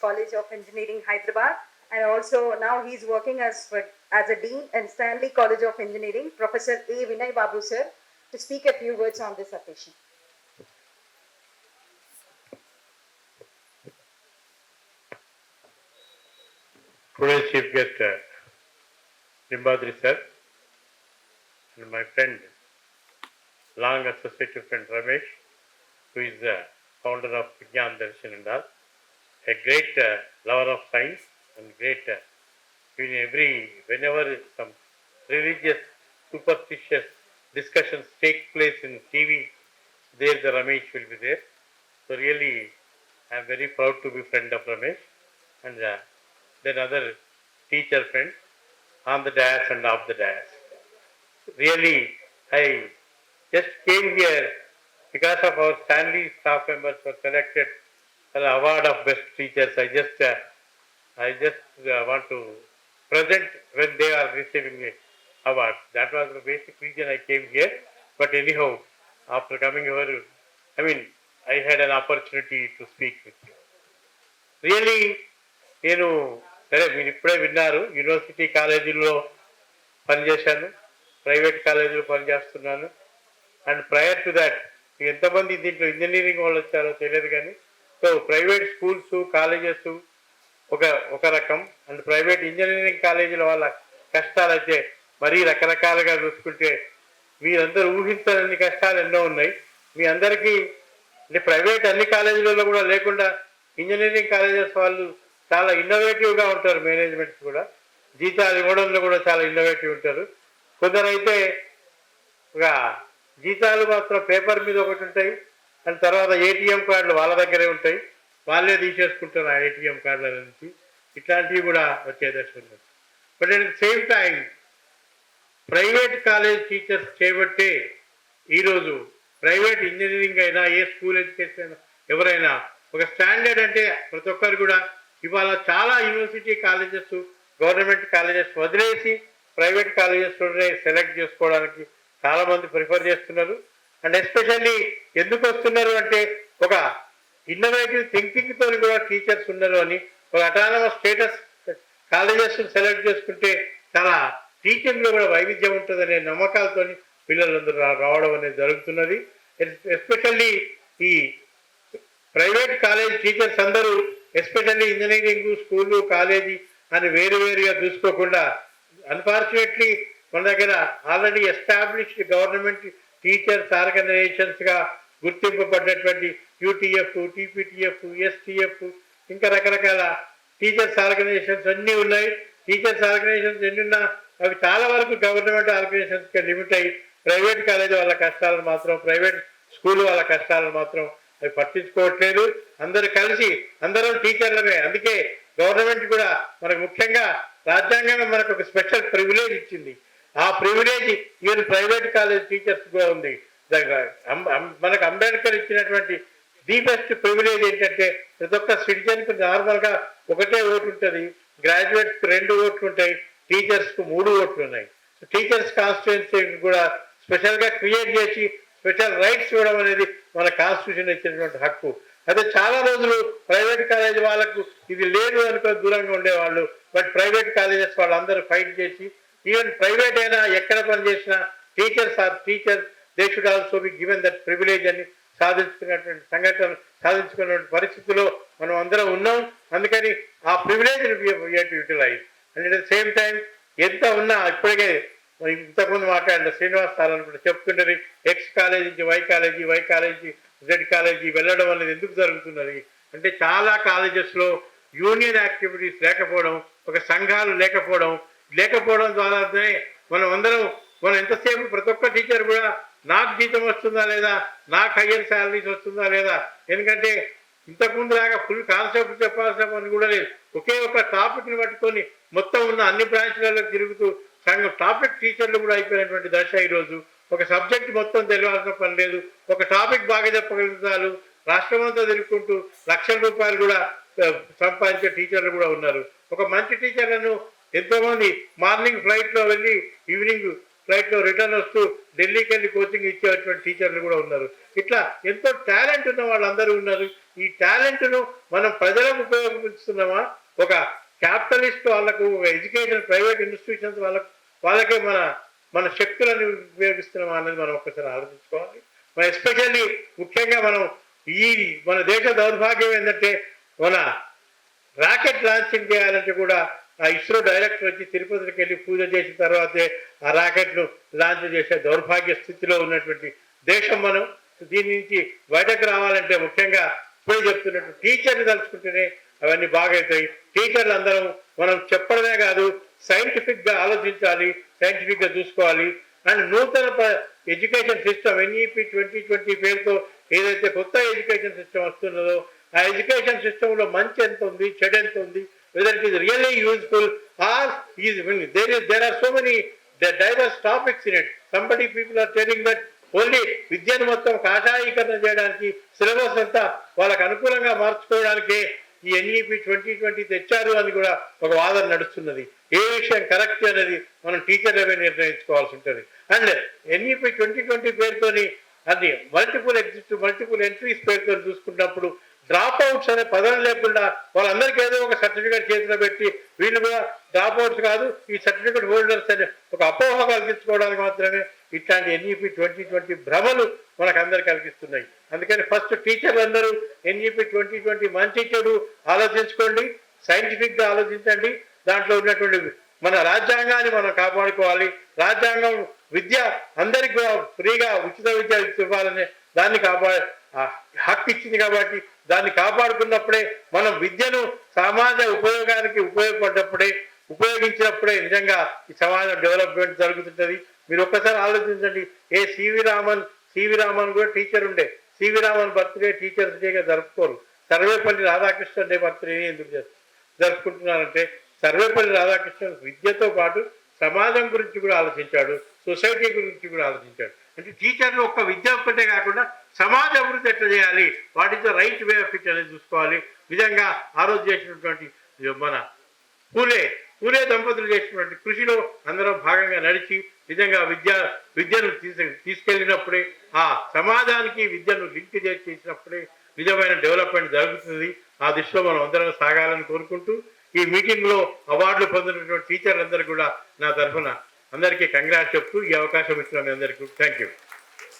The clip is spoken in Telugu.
College of Engineering, Hyderabad. And also now he's working as, as a Dean in Stanley College of Engineering, Professor A. Vinay Babu sir, to speak a few words on this occasion. Today's chief guest, uh, Limbadri sir, and my friend, long associated friend Ramesh, who is the founder of Vigyan Darshan and all, a great uh, lover of science and great, uh, in every, whenever some religious, superstitious discussions take place in TV, there the Ramesh will be there. So really, I am very proud to be friend of Ramesh and uh, then other teacher friends on the dais and off the dais. Really, I just came here because of our Stanley staff members were selected for the award of best teachers. I just, uh, I just uh, want to present when they are receiving a award. That was the basic reason I came here. But anyhow, after coming here, I mean, I had an opportunity to speak with you. Really నేను సరే మీరు ఇప్పుడే విన్నారు యూనివర్సిటీ కాలేజీల్లో పనిచేశాను ప్రైవేట్ కాలేజీలో పనిచేస్తున్నాను అండ్ ప్రయర్ టు దాట్ ఎంతమంది దీంట్లో ఇంజనీరింగ్ వాళ్ళు వచ్చారో తెలియదు కానీ సో ప్రైవేట్ స్కూల్స్ కాలేజెస్ ఒక ఒక రకం. అండ్ ప్రైవేట్ ఇంజనీరింగ్ కాలేజీల వాళ్ళ కష్టాలు అయితే మరీ రకరకాలుగా చూసుకుంటే మీరందరూ ఊహించని కష్టాలు ఎన్నో ఉన్నాయి. మీ అందరికీ అంటే ప్రైవేట్ అన్ని కాలేజీలలో కూడా లేకుండా ఇంజనీరింగ్ కాలేజెస్ వాళ్ళు చాలా ఇన్నోవేటివ్గా ఉంటారు మేనేజ్మెంట్స్ కూడా. జీతాలు ఇవ్వడంలో కూడా చాలా ఇన్నోవేటివ్ ఉంటారు. కొందరైతే ఒక జీతాలు మాత్రం పేపర్ మీద ఒకటి ఉంటాయి. అండ్ తర్వాత ఏటీఎం కార్డులు వాళ్ళ దగ్గరే ఉంటాయి. వాళ్ళే తీసేసుకుంటారు ఆ ఏటీఎం కార్డుల నుంచి. ఇట్లాంటివి కూడా వచ్చే దశ ఉన్నది. But at same time private college teachers చేయబట్టే ఈరోజు ప్రైవేట్ ఇంజనీరింగ్ అయినా ఏ స్కూల్ ఎడ్యుకేషన్ అయినా ఎవరైనా ఒక స్టాండర్డ్ అంటే ప్రతి ఒక్కరు కూడా ఇవాళ చాలా యూనివర్సిటీ కాలేజెస్ గవర్నమెంట్ కాలేజెస్ వదిలేసి ప్రైవేట్ కాలేజెస్లోనే సెలెక్ట్ చేసుకోవడానికి చాలామంది ప్రిఫర్ చేస్తున్నారు. అండ్ ఎస్పెషల్లీ ఎందుకు వస్తున్నారు అంటే ఒక ఇన్నోవేటివ్ థింకింగ్తో కూడా టీచర్స్ ఉన్నారు అని ఒక అటానమస్ స్టేటస్ కాలేజెస్ సెలెక్ట్ చేసుకుంటే చాలా టీచింగ్లో కూడా వైవిధ్యం ఉంటుందనే నమ్మకాలతో పిల్లలందరూ రావడం అనేది జరుగుతున్నది. ఎస్పెషల్లీ ఈ ప్రైవేట్ కాలేజ్ టీచర్స్ అందరూ ఎస్పెషల్లీ ఇంజనీరింగ్ స్కూలు కాలేజీ అని వేరు వేరుగా చూసుకోకుండా అన్ఫార్చునేట్లీ మన దగ్గర ఆల్రెడీ ఎస్టాబ్లిష్డ్ గవర్నమెంట్ టీచర్స్ ఆర్గనైజేషన్స్గా గుర్తింపబడ్డటువంటి యూటీఎఫ్ టీపీటీఎఫ్ ఎస్టీఎఫ్ ఇంకా రకరకాల టీచర్స్ ఆర్గనైజేషన్స్ అన్నీ ఉన్నాయి. టీచర్స్ ఆర్గనైజేషన్స్ ఎన్నున్నా అవి చాలా వరకు గవర్నమెంట్ ఆర్గనైజేషన్స్కి లిమిట్ అయ్యి ప్రైవేట్ కాలేజ్ వాళ్ళ కష్టాలను మాత్రం ప్రైవేట్ స్కూల్ వాళ్ళ కష్టాలను మాత్రం అవి పట్టించుకోవట్లేదు. అందరూ కలిసి అందరం టీచర్లమే. అందుకే గవర్నమెంట్ కూడా మనకు ముఖ్యంగా రాజ్యాంగంగా మనకు ఒక స్పెషల్ ప్రివిలేజ్ ఇచ్చింది. ఆ privilege even private college teachers కూడా ఉంది. మనకు అంబేద్కర్ ఇచ్చినటువంటి ది బెస్ట్ ప్రివిలేజ్ ఏంటంటే ప్రతి ఒక్క సిటిజన్కు నార్మల్గా ఒకటే ఓటు ఉంటుంది. గ్రాడ్యుయేట్స్కు రెండు ఓట్లు ఉంటాయి టీచర్స్కు మూడు ఓట్లు ఉన్నాయి. టీచర్స్ కాన్స్టిట్యున్సీ కూడా స్పెషల్గా క్రియేట్ చేసి స్పెషల్ రైట్స్ ఇవ్వడం అనేది మన కాన్స్టిట్యూషన్ ఇచ్చినటువంటి హక్కు. అయితే చాలా రోజులు ప్రైవేట్ కాలేజ్ వాళ్ళకు ఇది లేదు అనుకో దూరంగా ఉండేవాళ్ళు. బట్ ప్రైవేట్ కాలేజెస్ వాళ్ళందరూ ఫైట్ చేసి ఈవెన్ ప్రైవేట్ అయినా ఎక్కడ పనిచేసినా teachers are teachers they should also be given that privilege అని సాధించుకున్నటువంటి సంఘటన సాధించుకున్నటువంటి పరిస్థితుల్లో మనం అందరం ఉన్నాం. అందుకని ఆ privilege utilize and at the same time ఎంత ఉన్నా ఇప్పటికే ఇంతకుముందు మాట్లాడిన శ్రీనివాస్ సార్ కూడా చెప్తుంటారు ఎక్స్ కాలేజీ నుంచి Y college Y college Z college వెళ్ళడం అనేది ఎందుకు జరుగుతున్నది? అంటే చాలా కాలేజెస్లో యూనియన్ యాక్టివిటీస్ లేకపోవడం ఒక సంఘాలు లేకపోవడం లేకపోవడం ద్వారానే మనం అందరం మనం ఎంతసేపు ప్రతి ఒక్క టీచర్ కూడా నాకు జీతం వస్తుందా లేదా నాకు హయ్యర్ శాలరీస్ వస్తుందా లేదా? ఎందుకంటే ఇంతకుముందు లాగా ఫుల్ కాన్సెప్ట్ చెప్పాల్సిన పని కూడా లేదు. ఒకే ఒక టాపిక్ని పట్టుకొని మొత్తం ఉన్న అన్ని బ్రాంచ్లలో తిరుగుతూ సంఘం టాపిక్ టీచర్లు కూడా అయిపోయినటువంటి దశ ఈరోజు. ఒక సబ్జెక్ట్ మొత్తం తెలియాల్సిన పని లేదు. ఒక టాపిక్ బాగా చెప్పగలుగుతారు. రాష్ట్రమంతా తిరుగుకుంటూ లక్షల రూపాయలు కూడా సంపాదించే టీచర్లు కూడా ఉన్నారు. ఒక మంచి టీచర్లను ఎంతోమంది మార్నింగ్ ఫ్లైట్లో వెళ్ళి ఈవినింగ్ ఫ్లైట్లో రిటర్న్ వస్తూ ఢిల్లీకి వెళ్ళి కోచింగ్ ఇచ్చేటువంటి టీచర్లు కూడా ఉన్నారు. ఇట్లా ఎంతో టాలెంట్ ఉన్న వాళ్ళందరూ ఉన్నారు. ఈ టాలెంట్ను మనం ప్రజలకు ఉపయోగిస్తున్నామా? ఒక క్యాపిటలిస్ట్ వాళ్ళకు ఎడ్యుకేషన్ ప్రైవేట్ ఇన్స్టిట్యూషన్స్ వాళ్ళకు వాళ్ళకే మన మన శక్తులను ఉపయోగిస్తున్నామా అనేది మనం ఒక్కసారి ఆలోచించుకోవాలి. మన ఎస్పెషల్లీ ముఖ్యంగా మనం ఈ మన దేశ దౌర్భాగ్యం ఏంటంటే మన రాకెట్ లాంచింగ్ చేయాలంటే కూడా ఆ ఇస్రో డైరెక్టర్ వచ్చి తిరుపతికి వెళ్ళి పూజ చేసిన తర్వాతే ఆ రాకెట్ను లాంచ్ చేసే దౌర్భాగ్య స్థితిలో ఉన్నటువంటి దేశం మనం. దీని నుంచి బయటకు రావాలంటే ముఖ్యంగా ఇప్పుడు చెప్తున్నట్టు టీచర్ని తలుచుకుంటేనే అవన్నీ బాగవుతాయి టీచర్లు అందరం మనం చెప్పడమే కాదు సైంటిఫిక్గా ఆలోచించాలి సైంటిఫిక్గా చూసుకోవాలి అండ్ నూతన education system NEP twenty twenty పేరుతో ఏదైతే కొత్త ఎడ్యుకేషన్ సిస్టమ్ వస్తున్నదో ఆ ఎడ్యుకేషన్ సిస్టంలో మంచి ఎంత ఉంది చెడు ఎంత ఉంది whether it is really useful useful is, there is there there so so the diverse topics in it. Somebody people are telling that only విద్యను మొత్తం కాషాయీకరణ చేయడానికి సిలబస్ అంతా వాళ్ళకు అనుకూలంగా మార్చుకోవడానికి ఈ ఎన్ఈపి ట్వంటీ ట్వంటీ తెచ్చారు అని కూడా ఒక వాదన నడుస్తున్నది. ఏ విషయం కరెక్ట్ అనేది మనం టీచర్ నిర్ణయించుకోవాల్సి ఉంటుంది. అండ్ ఎన్ఈపి ట్వంటీ ట్వంటీ పేరుతోని అది మల్టిపుల్ ఎగ్జిట్ మల్టిపుల్ ఎంట్రీస్ పేరుతో చూసుకున్నప్పుడు డ్రాప్ అవుట్స్ అనే పదం లేకుండా వాళ్ళందరికీ ఏదో ఒక సర్టిఫికేట్ చేతిలో పెట్టి వీళ్ళు కూడా డ్రాప్ అవుట్స్ కాదు ఈ సర్టిఫికేట్ హోల్డర్స్ అనే ఒక అపోహ కలిగించుకోవడానికి మాత్రమే ఇట్లాంటి ఎన్ఈపి ట్వంటీ ట్వంటీ భ్రమలు మనకు కలిగిస్తున్నాయి. అందుకని ఫస్ట్ టీచర్లు అందరూ ఎన్ఈపి ట్వంటీ ట్వంటీ మంచి చెడు ఆలోచించుకోండి సైంటిఫిక్గా ఆలోచించండి దాంట్లో ఉన్నటువంటి మన రాజ్యాంగాన్ని మనం కాపాడుకోవాలి రాజ్యాంగం విద్య అందరికి కూడా ఫ్రీగా ఉచిత విద్య ఇవ్వాలనే దాన్ని కాపా హక్కు ఇచ్చింది కాబట్టి దాన్ని కాపాడుకున్నప్పుడే మనం విద్యను సమాజ ఉపయోగానికి ఉపయోగపడ్డప్పుడే ఉపయోగించినప్పుడే నిజంగా ఈ సమాజం డెవలప్మెంట్ జరుగుతుంటుంది. మీరు ఒక్కసారి ఆలోచించండి. ఏ C V Raman C V Raman కూడా టీచర్ ఉండే. C V Raman birthday teachers డేగా జరుపుకోరు. సర్వేపల్లి రాధాకృష్ణ డే బర్త్డే ఎందుకు జరుపుకుంటున్నారంటే సర్వేపల్లి రాధాకృష్ణ విద్యతో పాటు సమాజం గురించి కూడా ఆలోచించాడు సొసైటీ గురించి కూడా ఆలోచించాడు. అంటే టీచర్లు ఒక్క విద్య ఒక్కటే కాకుండా సమాజ అభివృద్ధి ఎట్లా చేయాలి? వాటితో రైట్ వే ఆఫ్ ఇట్ అనేది చూసుకోవాలి. నిజంగా ఆ రోజు చేసినటువంటి మన పూలే పూలే దంపతులు చేసినటువంటి కృషిలో అందరం భాగంగా నడిచి నిజంగా విద్య విద్యను తీసు తీసుకెళ్ళినప్పుడే ఆ సమాజానికి విద్యను లింక్ చేసినప్పుడే నిజమైన డెవలప్మెంట్ జరుగుతుంది. ఆ దిశలో మనం అందరం సాగాలని కోరుకుంటూ ఈ మీటింగ్లో అవార్డులు పొందినటువంటి టీచర్లందరూ కూడా నా తరఫున అందరికీ కంగ్రాట్ చెప్తూ ఈ అవకాశం ఇచ్చిన మీ అందరికీ థ్యాంక్ యూ